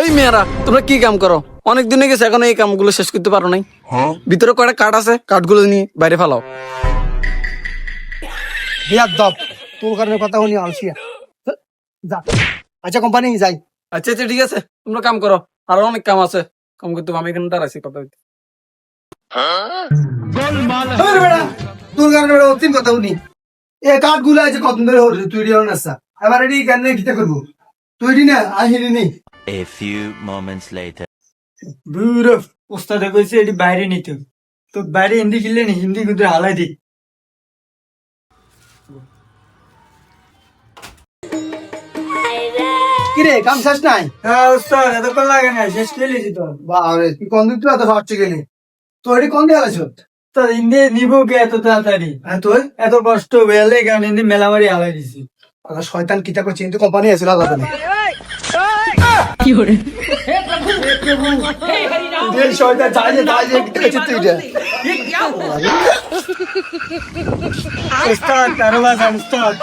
এই মেয়েরা তোমরা কি কাম করো? অনেক দিনে গেছে এখন এই কামগুলো শেষ করতে পারো নাই। ভিতরে কয়টা কাঠ আছে? কাঠগুলো নিয়ে বাইরে ফালাও। বিয়ার দপ তোর কারণে কথা শুনি আলসিয়া যা। আচ্ছা কোম্পানি যাই। আচ্ছা আচ্ছা ঠিক আছে। তোমরা কাম করো। আরও অনেক কাম আছে। কাম করতে আমি এখানে দাঁড়াইছি কথা বেটা, তোর কারণে অতিম কথা শুনি এ কাঠগুলো আছে কত ধরে তুই রিও না এবার এটি কেন কিতা করব? তুই না আহিনি নেই A few moments later. দূর ওস্তাদে কইছে এটি বাইরে নিতে। তো বাইরে হিন্দি কিনলে নি হিন্দি কিন্তু হালাই দি। কিরে কাম শেষ নাই? হ্যাঁ ওস্তাদ এতক্ষণ লাগে না শেষ করে লিছি তো। বাবারে তুই কোন দিক তুই এত ফাটছে গেলি? তো এটি কোন দিয়ে আলাইছ তো হিন্দি নিব কে এত তাড়াতাড়ি? হ্যাঁ তুই এত কষ্ট বেলে কারণ হিন্দি মেলামারি হালাই দিছি। শয়তান কিতা করছে কিন্তু কোম্পানি আছে আলাদা নেই এই শয়তান যাই যে যাই যে করছিস তুই এটা। ওস্তাদ কারও বাসা ওস্তাদ